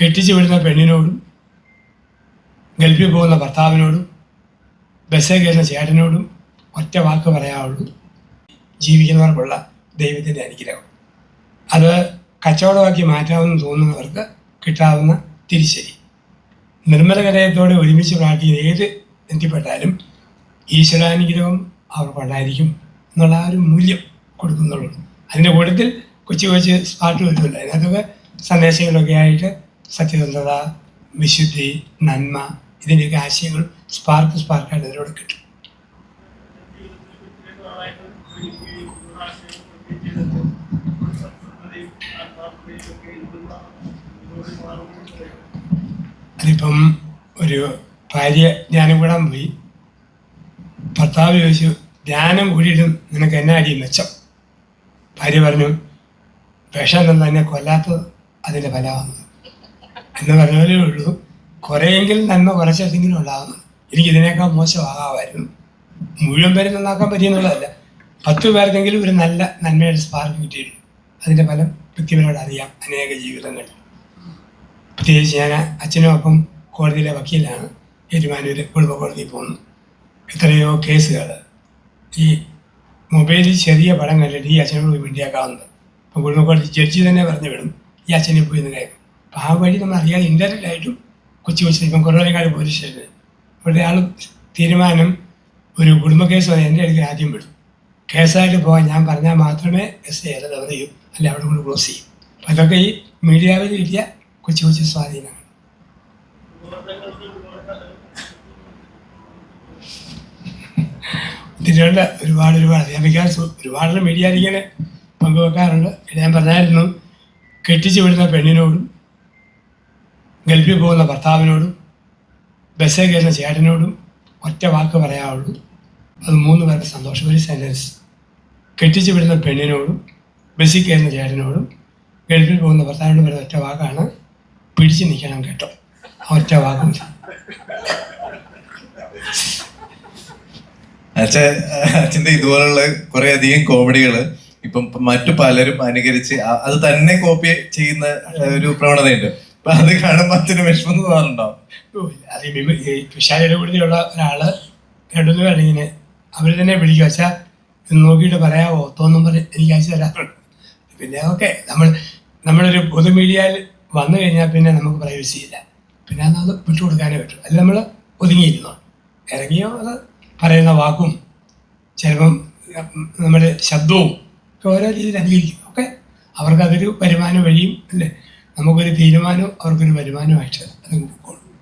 കെട്ടിച്ചു വിടുന്ന പെണ്ണിനോടും ഗൾഫിൽ പോകുന്ന ഭർത്താവിനോടും ബസ്സേ കയറുന്ന ചേട്ടനോടും ഒറ്റ വാക്ക് പറയാവുള്ളൂ. ജീവിക്കുന്നവർക്കുള്ള ദൈവത്തിന്റെ അനുഗ്രഹം. അത് കച്ചവടമാക്കി മാറ്റാമെന്ന് തോന്നുന്നവർക്ക് കിട്ടാവുന്ന തിരിച്ചടി. നിർമ്മല കലയത്തോടെ ഒരുമിച്ച് പ്രാർത്ഥിക്കുന്ന ഏത് എത്തിപ്പെട്ടാലും ഈശ്വരാനുഗ്രഹം അവർക്കുണ്ടായിരിക്കും എന്നുള്ള ആ ഒരു മൂല്യം കൊടുക്കുന്നുള്ളൂ. അതിന്റെ കൂട്ടത്തിൽ കൊച്ചു കൊച്ചു സ്പാട്ട് വരുമല്ലോ അതിനകത്തൊക്കെ സന്ദേശങ്ങളൊക്കെ ആയിട്ട് സത്യസന്ധത വിശുദ്ധി നന്മ ഇതിന്റെയൊക്കെ ആശയങ്ങൾ സ്പാർക്ക് സ്പാർക്കായിട്ട് ഇതിലൂടെ കിട്ടും. അതിപ്പം ഒരു ഭാര്യ ധ്യാനം കൂടാൻ പോയി. ഭർത്താവ് ചോദിച്ചു ധ്യാനം കൂടിയിട്ടും നിനക്ക് എന്നാ അടി മെച്ചം? ഭാര്യ പറഞ്ഞു വിഷം തന്നെ കൊല്ലാത്തത് അതിന്റെ ഫലമാണ് എന്ന് പറഞ്ഞാലേ ഉള്ളൂ. കുറേയെങ്കിലും നന്മ കുറച്ചെങ്കിലും ഉണ്ടാകുന്നു. എനിക്ക് ഇതിനേക്കാൾ മോശമാകാമായിരുന്നു. മുഴുവൻ പേരെ നന്നാക്കാൻ പറ്റിയെന്നുള്ളതല്ല പത്ത് പേർക്കെങ്കിലും ഒരു നല്ല നന്മയുടെ സ്പാർക്ക് കിട്ടിയിട്ടുണ്ട്. അതിന്റെ ഫലം വ്യക്തിപരമായിട്ട് അറിയാം. അനേക ജീവിതങ്ങൾ. പ്രത്യേകിച്ച് ഞാൻ അച്ഛനും അപ്പം കോടതിയിലെ വക്കീലാണ്. ഏറ്റുമാനൂർ കുടുംബ കോടതിയിൽ പോകുന്നു. എത്രയോ കേസുകൾ. ഈ മൊബൈലിൽ ചെറിയ പടം കണ്ടിട്ട് ഈ അച്ഛനോട് പോയി വേണ്ടിയാക്കാവുന്നത് അപ്പം കുടുംബ കോടതി ജഡ്ജി തന്നെ പറഞ്ഞു വിടും. ഈ അച്ഛനെ പോയി എന്ന് കേൾക്കും ആ വഴി നമ്മൾ അറിയാതെ ഇൻഡയറക്റ്റ് ആയിട്ടും കൊച്ചു കൊച്ചു ഇപ്പം കുറവനേക്കാട് പോലീസ് അവിടെ ആൾ തീരുമാനം ഒരു കുടുംബ കേസ് വന്ന് എന്റെ അടുക്കൽ ആദ്യം വിടും. കേസായിട്ട് പോകാൻ ഞാൻ പറഞ്ഞാൽ മാത്രമേ എസ് ഐ അല്ല ചെയ്യൂ അല്ലെ അവിടെ കൊണ്ട് ക്ലോസ് ചെയ്യും. അപ്പം അതൊക്കെ ഈ മീഡിയാവിൽ കിട്ടിയ കൊച്ചു കൊച്ചു സ്വാധീനമാണ്. ഇതിലുണ്ട് ഒരുപാട് ഒരുപാട് അധ്യാപിക്കാൻ ഒരുപാട് മീഡിയ ഇങ്ങനെ പങ്കുവെക്കാറുണ്ട്. ഞാൻ പറഞ്ഞായിരുന്നു കെട്ടിച്ചു വിടുന്ന പെണ്ണിനോടും ഗൾഫിൽ പോകുന്ന ഭർത്താവിനോടും ബസ്സിൽ കയറുന്ന ചേട്ടനോടും ഒറ്റ വാക്ക് പറയാവുള്ളൂ. അത് മൂന്ന് പേരുടെ സന്തോഷം. ഒരു സെന്റൻസ് കെട്ടിച്ചു വിടുന്ന പെണ്ണിനോടും ബസ്സിൽ കയറുന്ന ചേട്ടനോടും ഗൾഫിൽ പോകുന്ന ഭർത്താവിനോട് വരുന്ന ഒറ്റ വാക്കാണ് പിടിച്ചു നിൽക്കണം കേട്ടോ. ഒറ്റ വാക്കും അച്ഛൻ അച്ഛന്റെ ഇതുപോലുള്ള കുറെ അധികം കോമഡികൾ ഇപ്പം മറ്റു പലരും അനുകരിച്ച് അത് തന്നെ കോപ്പി ചെയ്യുന്ന ഒരു പ്രവണതയുണ്ട്. അത് കാണുമ്പോൾ അച്ഛന് വിഷമം തോന്നാറുണ്ടോ? വിമ- ഈ ഒരാൾ കണ്ടു ഇങ്ങനെ അവർ തന്നെ വിളിക്കും അച്ഛാ നോക്കിയിട്ട് പറയാമോ തോന്നും പറഞ്ഞ് എനിക്ക് അയച്ചു തരാറുണ്ട്. പിന്നെ ഓക്കെ നമ്മൾ നമ്മളൊരു പൊതു മീഡിയയിൽ വന്നു കഴിഞ്ഞാൽ പിന്നെ നമുക്ക് പ്രൈവസി ഇല്ല. പിന്നെ അത് വിട്ടുകൊടുക്കാനേ പറ്റും. അല്ല നമ്മൾ ഒതുങ്ങിയിരുന്നു? ഇറങ്ങിയോ? അത് പറയുന്ന വാക്കും ചിലപ്പം നമ്മുടെ ശബ്ദവും ഓരോ രീതിയിൽ അനുകരിക്കും ഓക്കെ? അവർക്കതൊരു വരുമാന വഴിയും അല്ലേ? നമുക്കൊരു തീരുമാനവും അവർക്കൊരു വരുമാനമായിട്ട് അത് കൊടുക്കും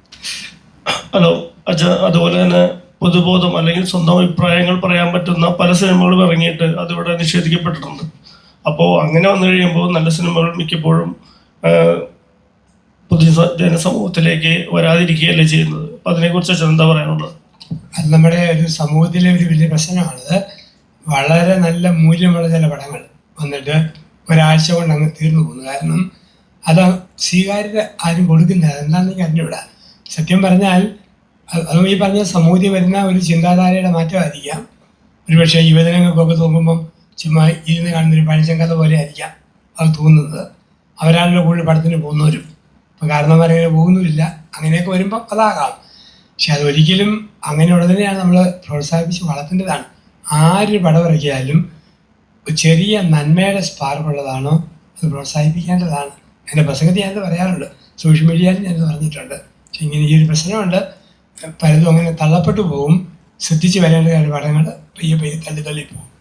ഹലോ അച്ഛ അതുപോലെ തന്നെ പൊതുബോധം അല്ലെങ്കിൽ സ്വന്തം അഭിപ്രായങ്ങൾ പറയാൻ പറ്റുന്ന പല സിനിമകളും ഇറങ്ങിയിട്ട് അതിവിടെ നിഷേധിക്കപ്പെട്ടിട്ടുണ്ട്. അപ്പോൾ അങ്ങനെ വന്നു കഴിയുമ്പോൾ നല്ല സിനിമകൾ മിക്കപ്പോഴും പുതിയ പൊതു ജനസമൂഹത്തിലേക്ക് വരാതിരിക്കുകയല്ലേ ചെയ്യുന്നത്? അപ്പം അതിനെക്കുറിച്ച് അച്ഛൻ എന്താ പറയാനുള്ളത്? അത് നമ്മുടെ ഒരു സമൂഹത്തിലെ ഒരു വലിയ പ്രശ്നമാണത്. വളരെ നല്ല മൂല്യമുള്ള ചില പടങ്ങൾ വന്നിട്ട് ഒരാഴ്ച കൊണ്ട് അങ്ങ് തീർന്നു പോകുന്നു. കാരണം അത് സ്വീകാര്യത ആരും കൊടുക്കുന്നില്ല. എന്താണെന്ന് എനിക്ക് അറിഞ്ഞൂടാ സത്യം പറഞ്ഞാൽ അത് ഈ പറഞ്ഞ സമൂഹത്തിൽ വരുന്ന ഒരു ചിന്താധാരയുടെ മാറ്റമായിരിക്കാം. ഒരുപക്ഷെ യുവജനങ്ങൾക്കൊക്കെ തോന്നുമ്പം ചുമ്മാ ഇരുന്ന് കാണുന്ന ഒരു പഴഞ്ചൻ കഥ പോലെ ആയിരിക്കാം അത് തോന്നുന്നത്. അവരാണല്ലോ കൂടുതൽ പടത്തിന് പോകുന്നവരും. ഇപ്പം കാരണന്മാരങ്ങനെ പോകുന്നുമില്ല അങ്ങനെയൊക്കെ വരുമ്പോൾ അതാകാം. പക്ഷെ അതൊരിക്കലും അങ്ങനെയുള്ളതിനെയാണ് നമ്മൾ പ്രോത്സാഹിപ്പിച്ച് വളർത്തേണ്ടതാണ്. ആര് പടവിറക്കിയാലും ചെറിയ നന്മയുടെ സ്പാർക്കുള്ളതാണോ അത് പ്രോത്സാഹിപ്പിക്കേണ്ടതാണ്. എന്റെ പ്രസംഗത്തിൽ ഞാനത് പറയാറുണ്ട്. സോഷ്യൽ മീഡിയയിൽ ഞാനത് പറഞ്ഞിട്ടുണ്ട്. ഇങ്ങനെ ഈ ഒരു പ്രശ്നമുണ്ട്. പലതും അങ്ങനെ തള്ളപ്പെട്ടു പോകും. ശ്രദ്ധിച്ച് വരേണ്ട പടങ്ങൾ പയ്യെ പയ്യെ തള്ളി തള്ളി പോകും.